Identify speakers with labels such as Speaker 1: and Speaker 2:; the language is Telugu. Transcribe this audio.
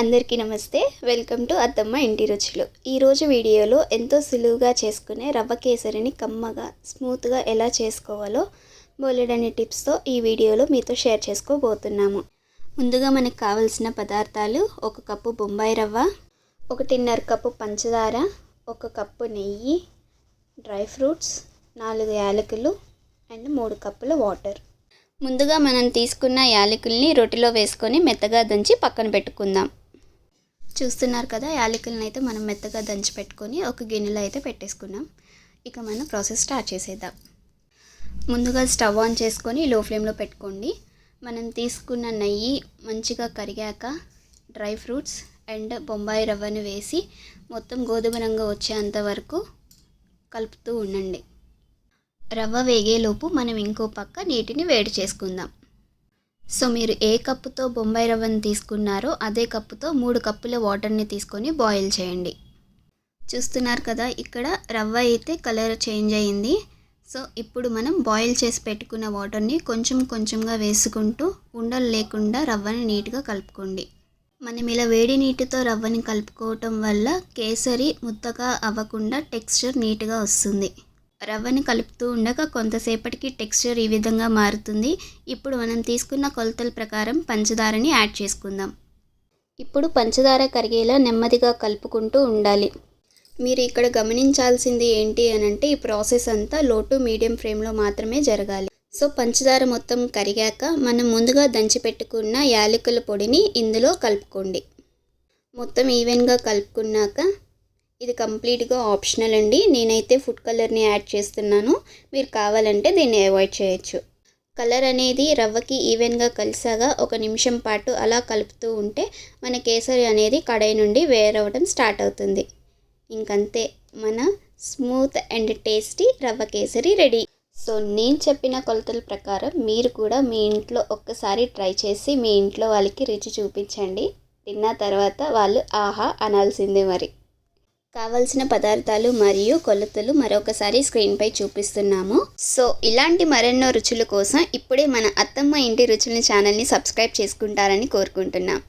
Speaker 1: అందరికీ నమస్తే. వెల్కమ్ టు అత్తమ్మ ఇంటి రుచులు. ఈరోజు వీడియోలో ఎంతో సులువుగా చేసుకునే రవ్వ కేసరిని కమ్మగా స్మూత్గా ఎలా చేసుకోవాలో బోలెడని టిప్స్తో ఈ వీడియోలో మీతో షేర్ చేసుకోబోతున్నాము. ముందుగా మనకు కావలసిన పదార్థాలు ఒక కప్పు బొంబాయి రవ్వ ఒకటిన్నర కప్పు పంచదార ఒక కప్పు నెయ్యి డ్రై ఫ్రూట్స్ నాలుగు యాలకులు అండ్ మూడు కప్పుల వాటర్. ముందుగా మనం తీసుకున్న యాలకుల్ని రొట్టెలో వేసుకొని మెత్తగా దంచి పక్కన పెట్టుకుందాం. చూస్తున్నారు కదా యాలకులను అయితే మనం మెత్తగా దంచి పెట్టుకొని ఒక గిన్నెలో అయితే పెట్టేసుకున్నాం. ఇక మనం ప్రాసెస్ స్టార్ట్ చేసేద్దాం. ముందుగా స్టవ్ ఆన్ చేసుకొని లో ఫ్లేమ్లో పెట్టుకోండి. మనం తీసుకున్న నెయ్యి మంచిగా కరిగాక డ్రై ఫ్రూట్స్ అండ్ బొంబాయి రవ్వను వేసి మొత్తం గోధుమ రంగు వచ్చేంత వరకు కలుపుతూ ఉండండి. రవ్వ వేగేలోపు మనం ఇంకో పక్క నీటిని వేడి చేసుకుందాం. సో మీరు ఏ కప్పుతో బొంబాయి రవ్వను తీసుకున్నారో అదే కప్పుతో మూడు కప్పుల వాటర్ని తీసుకొని బాయిల్ చేయండి. చూస్తున్నారు కదా ఇక్కడ రవ్వ అయితే కలర్ చేంజ్ అయింది. సో ఇప్పుడు మనం బాయిల్ చేసి పెట్టుకున్న వాటర్ని కొంచెం కొంచెంగా వేసుకుంటూ ఉండలు లేకుండా రవ్వని నీట్గా కలుపుకోండి. మనం ఇలా వేడి నీటితో రవ్వని కలుపుకోవటం వల్ల కేసరి ముద్దగా అవ్వకుండా టెక్స్చర్ నీట్గా వస్తుంది. రవ్వని కలుపుతూ ఉండగా కొంతసేపటికి టెక్స్చర్ ఈ విధంగా మారుతుంది. ఇప్పుడు మనం తీసుకున్న కొలతల ప్రకారం పంచదారని యాడ్ చేసుకుందాం. ఇప్పుడు పంచదార కరిగేలా నెమ్మదిగా కలుపుకుంటూ ఉండాలి. మీరు ఇక్కడ గమనించాల్సింది ఏంటి అని అంటే ఈ ప్రాసెస్ అంతా లో టు మీడియం ఫ్లేమ్లో మాత్రమే జరగాలి. సో పంచదార మొత్తం కరిగాక మనం ముందుగా దంచి పెట్టుకున్న యాలకుల పొడిని ఇందులో కలుపుకోండి. మొత్తం ఈవెన్గా కలుపుకున్నాక ఇది కంప్లీట్గా ఆప్షనల్ అండి. నేనైతే ఫుడ్ కలర్ని యాడ్ చేస్తున్నాను. మీరు కావాలంటే దీన్ని అవాయిడ్ చేయొచ్చు. కలర్ అనేది రవ్వకి ఈవెన్గా కలిసాగా ఒక నిమిషం పాటు అలా కలుపుతూ ఉంటే మన కేసరి అనేది కడాయి నుండి వేరవడం స్టార్ట్ అవుతుంది. ఇంకంతే. మన స్మూత్ అండ్ టేస్టీ రవ్వ కేసరి రెడీ. సో నేను చెప్పిన కొలతల ప్రకారం మీరు కూడా మీ ఇంట్లో ఒక్కసారి ట్రై చేసి మీ ఇంట్లో వాళ్ళకి రుచి చూపించండి. తిన్న తర్వాత వాళ్ళు ఆహా అనాల్సిందే మరి. కావలసిన పదార్థాలు మరియు కొలతలు మరొకసారి స్క్రీన్పై చూపిస్తున్నాము. సో ఇలాంటి మరెన్నో రుచుల కోసం ఇప్పుడే మన అత్తమ్మ ఇంటి రుచుల ఛానల్ని సబ్స్క్రైబ్ చేసుకుంటారని కోరుకుంటున్నాం.